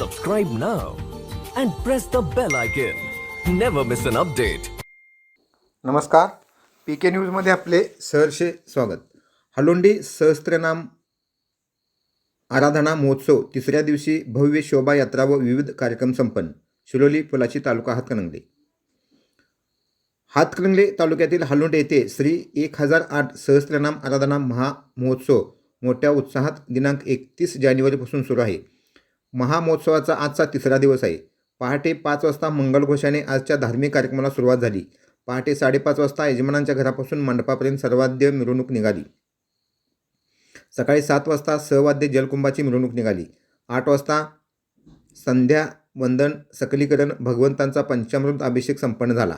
subscribe now and press the bell icon. Never miss an update. नमस्कार. P K न्यूजमध्ये आपले सहर्षे स्वागत. हलोंडी सहस्त्रनाम आराधना महोत्सव तिसऱ्या दिवशी भव्य शोभायात्रा व विविध कार्यक्रम संपन्न. शिरोली पुलाची तालुका हातकणंगले. हातकणंगले तालुक्यातील हलोंडे येथे श्री एक हजार आठ सहस्त्रनाम आराधना महामहोत्सव मोठ्या उत्साहात दिनांक एकतीस जानेवारीपासून सुरू आहे. महामहोत्सवाचा आजचा तिसरा दिवस आहे. पहाटे पाच वाजता मंगलघोषाने आजच्या धार्मिक कार्यक्रमाला सुरुवात झाली. पहाटे साडेपाच वाजता यजमानांच्या घरापासून मंडपापर्यंत सर्वाद्य मिरवणूक निघाली. सकाळी सात वाजता सहवाद्य जलकुंभाची मिरवणूक निघाली. आठ वाजता संध्या वंदन सकलीकरण भगवंतांचा पंचामृत अभिषेक संपन्न झाला.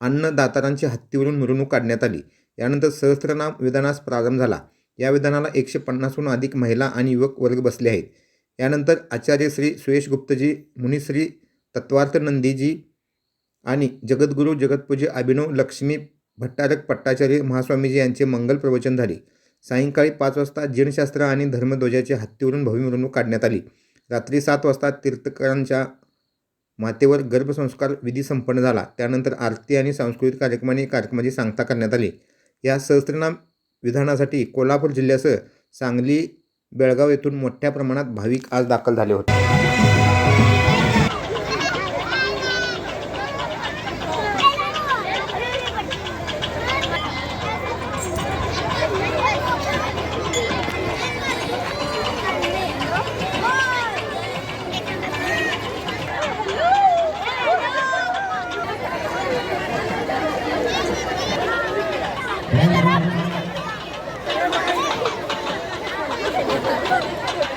अन्नदातारांची हत्तीवरून मिरवणूक काढण्यात आली. यानंतर सहस्त्रनाम विधानास प्रारंभ झाला. या विधानाला एकशे पन्नासहून अधिक महिला आणि युवक वर्ग बसले आहेत. यानंतर आचार्य श्री सुयेश गुप्तजी मुनिश्री तत्वार्थनंदीजी आणि जगद्गुरू जगतपूज्य अभिनव लक्ष्मी भट्टारक पट्टाचार्य महास्वामीजी यांचे मंगल प्रवचन झाले. सायंकाळी पाच वाजता जीर्णशास्त्र आणि धर्मध्वजाची हत्तीवरून भव्य मिरवणूक काढण्यात आली. रात्री सात वाजता तीर्थकरांच्या मातेवर गर्भसंस्कार विधी संपन्न झाला. त्यानंतर आरती आणि सांस्कृतिक कार्यक्रमाने कार्यक्रमाची सांगता करण्यात आली. या सहस्त्रनाम विधानासाठी कोल्हापूर जिल्ह्यासह सांगली बेळगाव येथून मोठ्या प्रमाणात भाविक आज दाखल झाले होते.